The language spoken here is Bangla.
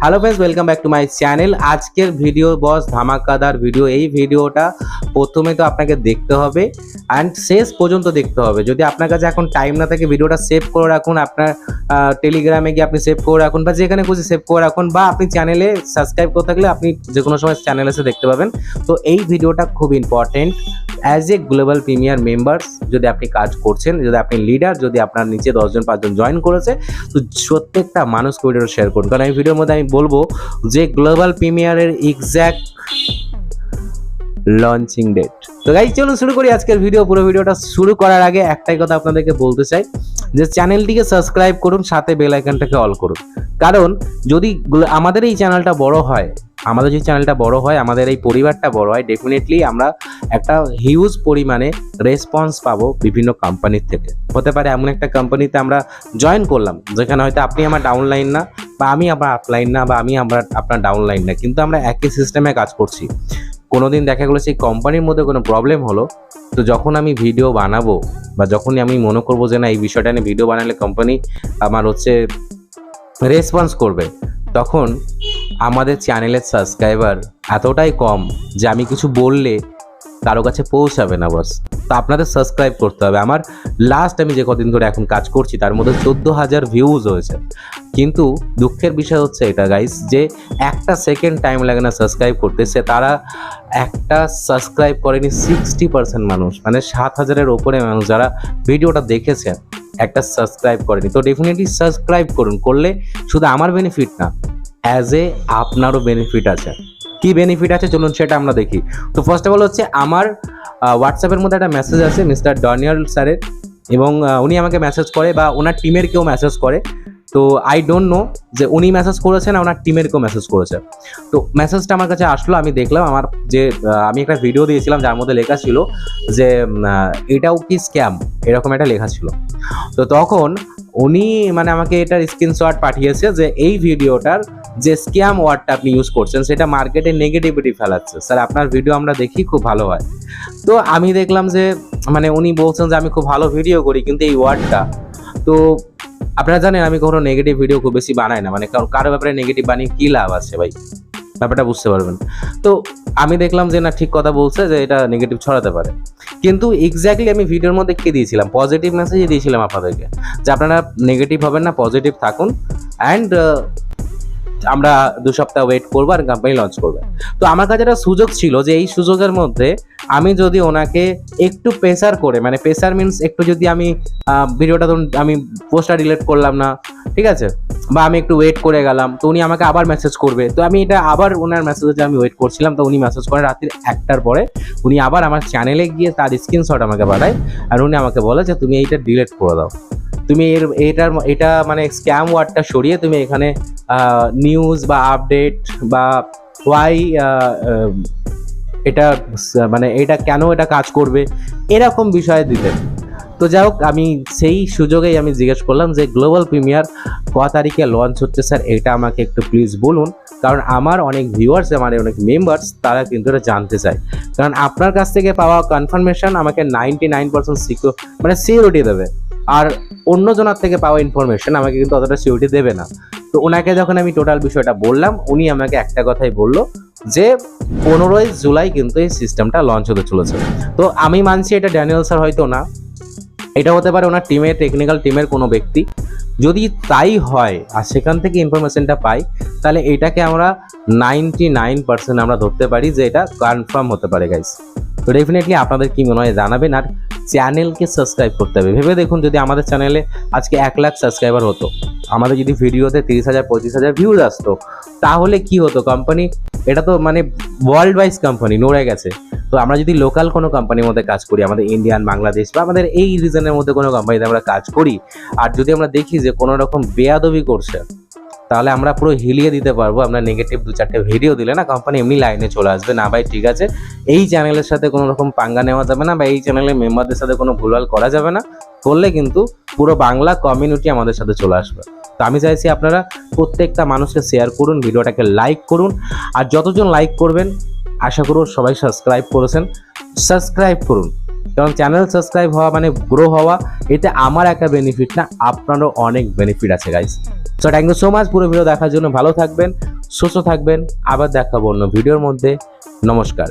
Hello friends welcome back to my channel আজকের ভিডিও বস ধামাকাদার ভিডিও এই ভিডিওটা প্রথমে তো আপনাকে দেখতে হবে অ্যান্ড শেষ পর্যন্ত দেখতে হবে। যদি আপনার কাছে এখন টাইম না থাকে ভিডিওটা সেভ করে রাখুন, আপনার টেলিগ্রামে গিয়ে আপনি সেভ করে রাখুন বা যেখানে খুশি সেভ করে রাখুন বা আপনি চ্যানেলে সাবস্ক্রাইব করে থাকলে আপনি যে কোনো সময় চ্যানেলে এসে দেখতে পাবেন। তো এই ভিডিওটা খুব important as a global premier members যদি আপনি কাজ করছেন, যদি আপনি লিডার যদি আপনার নিচে দশজন, পাঁচজন জয়েন করেছে, তো প্রত্যেকটা মানুষকে ভিডিওটা শেয়ার করুন। কারণ এই ভিডিওর মধ্যে আমি বলব যে গ্লোবাল প্রিমিয়ারের এক্স্যাক্ট লঞ্চিং ডেট তো গাই চলুন শুরু করি আজকের ভিডিও পুরো ভিডিওটা শুরু করার আগে একটাই কথা আপনাদেরকে বলতে চাই, যে চ্যানেলটিকে সাবস্ক্রাইব করুন, সাথে বেল আইকনটাকে অল করুন। কারণ যদি আমাদের এই চ্যানেলটা বড় হয় আমাদের যদি চ্যানেলটা বড় হয়, আমাদের এই পরিবারটা বড় হয় ডেফিনেটলি আমরা একটা হিউজ পরিমাণে রেসপন্স পাবো বিভিন্ন কোম্পানির থেকে। হতে পারে এমন একটা কোম্পানিতে আমরা জয়েন করলাম, যেখানে হয়তো আপনি আমার ডাউনলাইন না, বা আমি আমার আপলাইন না, বা আমি আমরা আপনার ডাউনলাইন না, কিন্তু আমরা একই সিস্টেমে কাজ করছি। কোনো দিন দেখা গেলো সেই কোম্পানির মধ্যে কোনো প্রবলেম হলো, তো যখন আমি ভিডিও বানাবো, বা যখনই আমি মনে করব যে না, এই বিষয়টা নিয়ে ভিডিও বানালে কোম্পানি আমার হচ্ছে রেসপন্স করবে, তখন আমাদের চ্যানেলের সাবস্ক্রাইবার এতটাই কম যে আমি কিছু বললে কারও কাছে পৌঁছাবে না বস তো আপনাদের সাবস্ক্রাইব করতে হবে। আমার লাস্ট আমি যে কদিন ধরে এখন কাজ করছি, তার মধ্যে চোদ্দ হাজার ভিউজ হয়েছে। কিন্তু দুঃখের বিষয় হচ্ছে এটা গাইস যে একটা সেকেন্ড টাইম লাগে না সাবস্ক্রাইব করতে। সে তারা একটা সাবস্ক্রাইব করেনি সিক্সটি পার্সেন্ট মানুষ। মানে সাত হাজারের ওপরে মানুষ যারা ভিডিওটা দেখেছে একটা সাবস্ক্রাইব করেনি। তো ডেফিনেটলি সাবস্ক্রাইব করুন। করলে শুধু আমার বেনিফিট না অ্যাজ এ আপনারও বেনিফিট আছে। কি বেনিফিট আছে? চলুন সেটা আমরা দেখি। তো ফার্স্ট অফ অল হচ্ছে আমার হোয়াটসঅ্যাপের মধ্যে একটা মেসেজ আছে মিস্টার ডনিয়াল স্যারের এবং উনি আমাকে মেসেজ করে বা ওনার টিমের কেউ মেসেজ করে। তো আই ডোন্ট নো যে উনি মেসেজ করেছে না, ওনার টিমের কেউ মেসেজ করেছে। তো মেসেজটা আমার কাছে আসলো, আমি দেখলাম আমার যে আমি একটা ভিডিও দিয়েছিলাম যার মধ্যে লেখা ছিল যে এটাও কি স্ক্যাম এরকম একটা লেখা ছিল। তো তখন উনি মানে আমাকে এটার স্ক্রিনশট পাঠিয়েছে যে এই ভিডিওটার যে স্ক্যাম ওয়ার্ডটা আপনি ইউজ করছেন, সেটা মার্কেটে নেগেটিভিটি ফেলাচ্ছে। স্যার আপনার ভিডিও আমরা দেখি, খুব ভালো হয়। তো আমি দেখলাম যে মানে উনি বলছেন যে, আমি খুব ভালো ভিডিও করি, কিন্তু এই ওয়ার্ডটা তো আপনারা জানেন, আমি কখনো নেগেটিভ ভিডিও খুব বেশি বানাই না। মানে কারও ব্যাপারে নেগেটিভ বানিয়ে কী লাভ আছে ভাই? ব্যাপারটা বুঝতে পারবেন। তো আমি দেখলাম যে, না, ঠিক কথা বলছে যে, এটা নেগেটিভ ছড়াতে পারে। কিন্তু এক্স্যাক্টলি আমি ভিডিওর মধ্যে কি দিয়েছিলাম? পজিটিভ মেসেজই দিয়েছিলাম আপনাদেরকে। যে আপনারা নেগেটিভ হবেন না পজিটিভ থাকুন। অ্যান্ড আমরা দু সপ্তাহ ওয়েট করব আর কোম্পানি লঞ্চ করবে। তো আমার কাছে একটা সুযোগ ছিল যে এই সুযোগের মধ্যে আমি যদি ওনাকে একটু প্রেসার করে মানে প্রেসার মিনস একটু যদি আমি ভিডিওটা ধরুন আমি পোস্টটা ডিলিট করলাম না, ঠিক আছে? বা আমি একটু ওয়েট করে গেলাম, তো উনি আমাকে আবার মেসেজ করবে। তো আমি এটা আবার ওনার মেসেজে আমি ওয়েট করছিলাম, তো উনি মেসেজ করে রাত্রির একটার পরে উনি আবার আমার চ্যানেলে গিয়ে তার স্ক্রিনশট আমাকে পাঠায় আর উনি আমাকে বলে যে, তুমি এইটা ডিলিট করে দাও। তুমি এর, এটার এটা মানে স্ক্যাম ওয়ার্ডটা সরিয়ে তুমি এখানে নিউজ বা আপডেট বা ওয়াই এটা মানে এটা কেন এটা কাজ করবে? এরকম বিষয়ে দিতেন। তো যাই হোক, আমি সেই সুযোগেই আমি জিজ্ঞেস করলাম যে গ্লোবাল প্রিমিয়ার ক তারিখে লঞ্চ হচ্ছে স্যার? এটা আমাকে একটু প্লিজ বলুন। কারণ আমার অনেক ভিউয়ার্স আমার অনেক মেম্বার্স তারা কিন্তু এটা জানতে চায়। কারণ আপনার কাছ থেকে পাওয়া কনফার্মেশন আমাকে নাইনটি নাইন পার্সেন্ট সিকিউর মানে সিকিউরিটি দেবে। আর অন্যজনার থেকে পাওয়া ইনফরমেশন আমাকে কিন্তু অতটা সিকিউরিটি দেবে না। তো ওনাকে যখন আমি টোটাল বিষয়টা বললাম, উনি আমাকে একটা কথাই বলল যে, পনেরোই জুলাই কিন্তু এই সিস্টেমটা লঞ্চ হতে চলেছে। তো আমি মানছি এটা ড্যানিয়েল স্যার হয়তো না। এটা হতে পারে ওনার টিমের টেকনিক্যাল টিমের কোনো ব্যক্তি। যদি তাই হয়, আর সেখান থেকে ইনফরমেশনটা পাই, তাহলে এটাকে আমরা নাইনটি নাইন পার্সেন্ট আমরা ধরতে পারি যে এটা কনফার্ম হতে পারে গাইস তো ডেফিনেটলি আপনাদের কি মনে হয় জানাবেন, আর চ্যানেলকে সাবস্ক্রাইব করতে হবে। ভেবে দেখুন, যদি আমাদের চ্যানেলে আজকে এক লাখ সাবস্ক্রাইবার হতো, আমাদের যদি ভিডিওতে তিরিশ হাজার, পঁচিশ হাজার ভিউজ আসতো, তাহলে কি হতো কোম্পানি এটা তো মানে ওয়ার্ল্ড ওয়াইজ কোম্পানি নড়ে গেছে। তো আমরা যদি লোকাল কোনো কোম্পানির মধ্যে কাজ করি, আমাদের ইন্ডিয়ান বাংলাদেশ বা আমাদের এই রিজনের মধ্যে কোনো কোম্পানিতে আমরা কাজ করি, আর যদি আমরা দেখি যে কোনো রকম বেয়াদবি করছে, তাহলে আমরা পুরো হিলিয়ে দিতে পারব। আমরা নেগেটিভ দু চারটে ভিডিও দিলে না কোম্পানি এমনি লাইনে চলে আসবে। না ভাই, ঠিক আছে, এই চ্যানেলের সাথে কোনো রকম পাঙ্গা নেওয়া যাবে না বা এই চ্যানেলের মেম্বারদের সাথে কোনো ভুলভাল করা যাবে না। করলে কিন্তু পুরো বাংলা কমিউনিটি আমাদের সাথে চলে আসবে। তো আমি চাইছি আপনারা প্রত্যেকটা মানুষকে শেয়ার করুন ভিডিওটাকে লাইক করুন, আর যতজন লাইক করবেন আশা করব সবাই সাবস্ক্রাইব করেছেন। সাবস্ক্রাইব করুন। কারণ চ্যানেল সাবস্ক্রাইব হওয়া মানে গ্রো হওয়া, এটা আমার একটা বেনিফিট না, আপনারও অনেক বেনিফিট আছে guys so thank you so much পুরো ভিডিও দেখার জন্য। ভালো থাকবেন, সুস্থ থাকবেন। আবার দেখাবো অন্য ভিডিওর মধ্যে। নমস্কার।